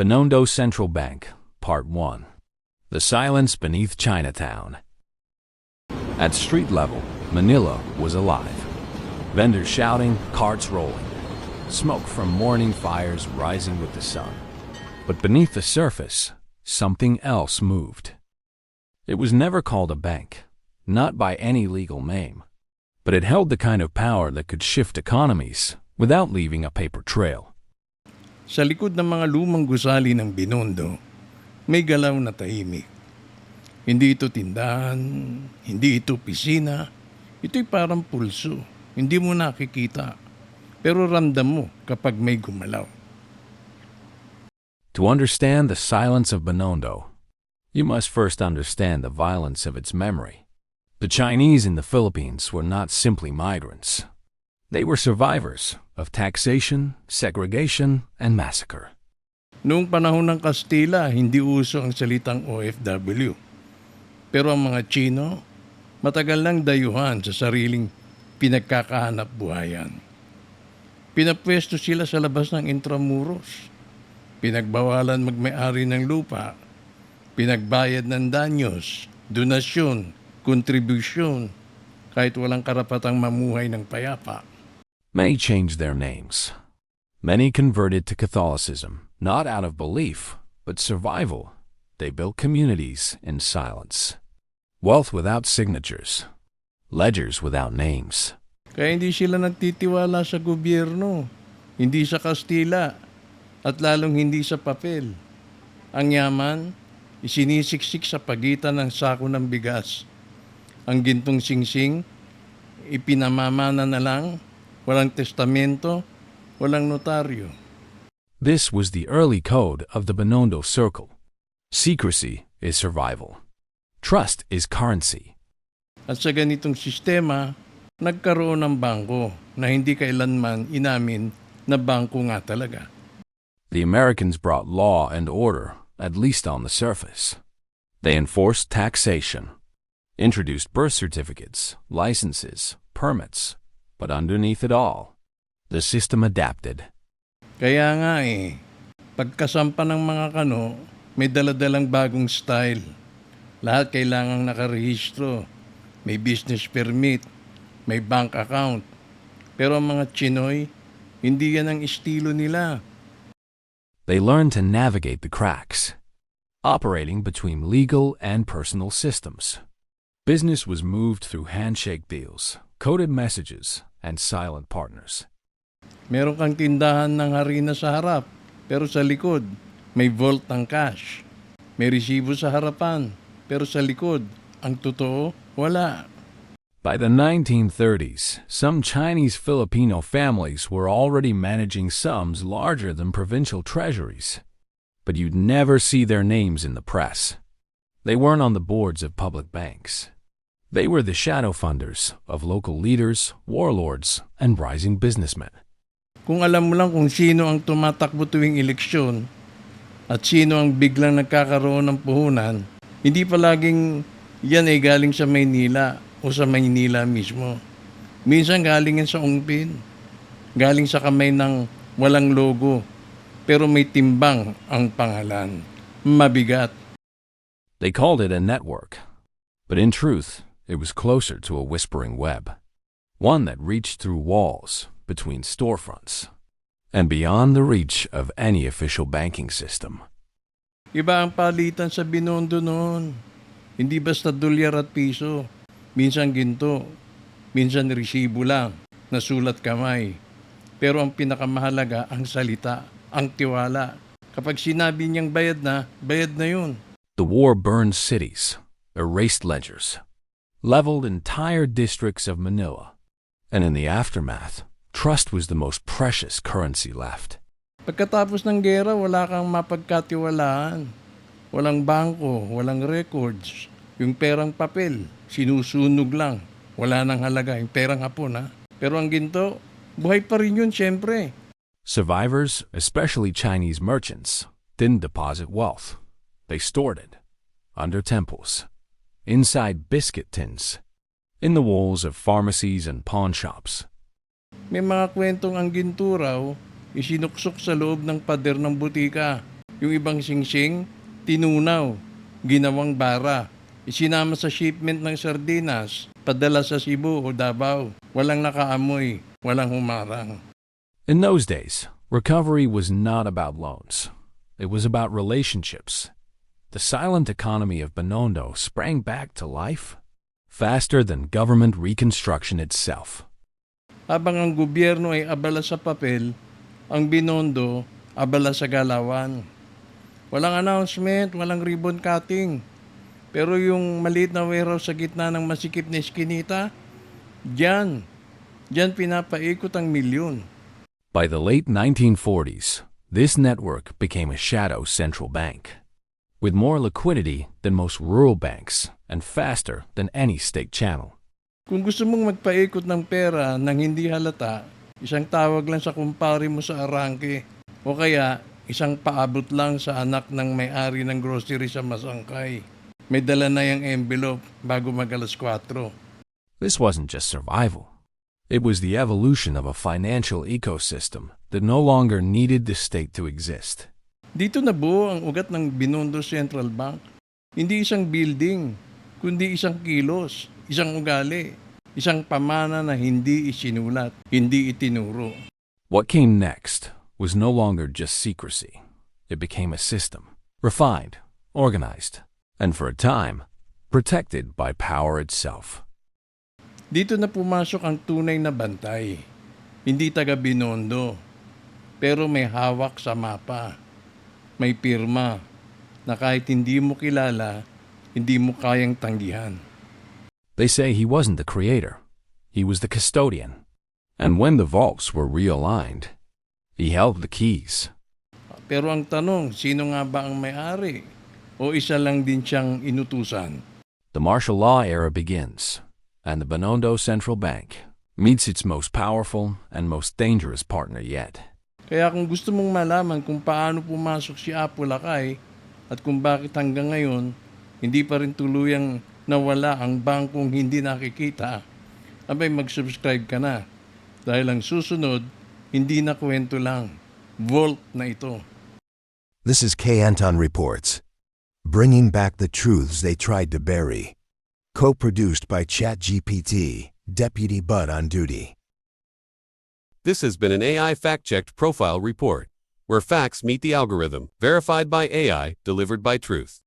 Binondo Central Bank, Part 1 The Silence Beneath Chinatown. At street level, Manila was alive. Vendors shouting, carts rolling, smoke from morning fires rising with the sun. But beneath the surface, something else moved. It was never called a bank, not by any legal name, but it held the kind of power that could shift economies without leaving a paper trail. Sa likod ng mga lumang gusali ng Binondo, may galaw na tahimik. Hindi ito tindahan, hindi ito pisina, ito'y parang pulso. Hindi mo nakikita, pero ramdam mo kapag may gumalaw. To understand the silence of Binondo, you must first understand the violence of its memory. The Chinese in the Philippines were not simply migrants. They were survivors of taxation, segregation, and massacre. Noong panahon ng Kastila, hindi uso ang salitang OFW. Pero ang mga Chino, matagal nang dayuhan sa sariling pinagkakahanap buhayan. Pinapwesto sila sa labas ng intramuros. Pinagbawalan magmay-ari ng lupa. Pinagbayad ng danyos, donasyon, kontribusyon, kahit walang karapatang mamuhay ng payapa. Many changed their names. Many converted to Catholicism, not out of belief, but survival. They built communities in silence. Wealth without signatures. Ledgers without names. Kaya hindi sila nagtitiwala sa gobyerno, hindi sa Kastila, at lalong hindi sa papel. Ang yaman, isinisiksik sa pagitan ng sako ng bigas. Ang gintong singsing, ipinamamana na lang, walang testamento, walang notaryo. This was the early code of the Binondo Circle. Secrecy is survival. Trust is currency. At sa ganitong sistema, nagkaroon ng bangko na hindi kailanman inamin na bangko nga talaga. The Americans brought law and order, at least on the surface. They enforced taxation, introduced birth certificates, licenses, permits, but underneath it all, the system adapted. Kaya nga eh, pagkasampa ng mga kano, may daladalang bagong style. Lahat kailangang nakarehistro. May business permit, may bank account. Pero ang mga Chinoy, hindi yan ang estilo nila. They learned to navigate the cracks, operating between legal and personal systems. Business was moved through handshake deals, coded messages, and silent partners. Meron kang tindahan ng harina sa harap, pero sa likod, may vault ng cash. May resibo sa harapan, pero sa likod, ang totoo, wala. By the 1930s, some Chinese Filipino families were already managing sums larger than provincial treasuries. But you'd never see their names in the press. They weren't on the boards of public banks. They were the shadow funders of local leaders, warlords, and rising businessmen. Kung alam mo lang kung sino ang tumatakbo tuwing eleksyon at sino ang biglang nagkakaroon ng puhunan, hindi palaging yan ay galing sa Maynila o sa Maynila mismo. Minsan galing yan sa ungpin. Galing sa kamay ng walang logo. Pero may timbang ang pangalan. Mabigat. They called it a network, but in truth, it was closer to a whispering web, one that reached through walls, between storefronts, and beyond the reach of any official banking system. Iba ang palitan sa binondo noon. Hindi basta dolyar at piso. Minsan ginto. Minsan resibo lang. Nasulat kamay. Pero ang pinakamahalaga, ang salita, ang tiwala. Kapag sinabi niyang bayad na, bayad na yun. The war burned cities, erased ledgers, leveled entire districts of Manila, and in the aftermath, trust was the most precious currency left. Pagkatapos ng gera, wala kang mapagkatiwalaan. Walang bangko, walang records. Yung perang papel, sinusunog lang. Wala nang halaga. Yung perang hapon, ha? Pero ang ginto, buhay pa rin yun, syempre. Survivors, especially Chinese merchants, didn't deposit wealth. They stored it under temples, inside biscuit tins, in the walls of pharmacies and pawn shops. May mga kwentong ang ginto raw, isinuksok sa loob ng pader ng butika. Yung ibang singsing, tinunaw, ginawang bara. Isinama sa shipment ng sardinas, padala sa Cebu o Davao. Walang nakaamoy, walang humarang. In those days, recovery was not about loans. It was about relationships. The silent economy of Binondo sprang back to life faster than government reconstruction itself. Habang ang gobyerno ay abala sa papel, ang binondo abala sa galawan. Walang announcement, walang ribbon cutting. Pero yung maliit na warehouse sa gitna ng masikip na eskinita, dyan, dyan pinapaikot ang milyon. By the late 1940s, this network became a shadow central bank, with more liquidity than most rural banks and faster than any state channel. Kung gusto mong magpaikot ng pera nang hindi halata, isang tawag lang sa kumpare mo sa arangke. O kaya, isang paabot lang sa anak ng may-ari ng grocery sa Masangkay. May dala na yung envelope bago mag alas 4. This wasn't just survival. It was the evolution of a financial ecosystem that no longer needed the state to exist. Dito nabuo ang ugat ng Binondo Central Bank. Hindi isang building, kundi isang kilos, isang ugali, isang pamana na hindi isinulat, hindi itinuro. What came next was no longer just secrecy. It became a system, refined, organized, and for a time, protected by power itself. Dito na pumasok ang tunay na bantay. Hindi taga Binondo, pero may hawak sa mapa. May pirma na kahit hindi mo kilala, hindi mo kayang tanggihan. They say he wasn't the creator, he was the custodian. And when the vaults were realigned, he held the keys. Pero ang tanong, sino nga ba ang may-ari? O isa lang din siyang inutusan? The martial law era begins, and the Binondo Central Bank meets its most powerful and most dangerous partner yet. Kaya kung gusto mong malaman kung paano pumasok si Apo Lakay at kung bakit hanggang ngayon hindi pa rin tuluyang nawala ang bangkong hindi nakikita, abay mag-subscribe ka na. Dahil ang susunod, hindi na kwento lang. Vault na ito. This is K. Anton Reports, bringing back the truths they tried to bury. Co produced by ChatGPT, Deputy Bud on duty. This has been an AI fact checked profile report, where facts meet the algorithm, verified by AI, delivered by truth.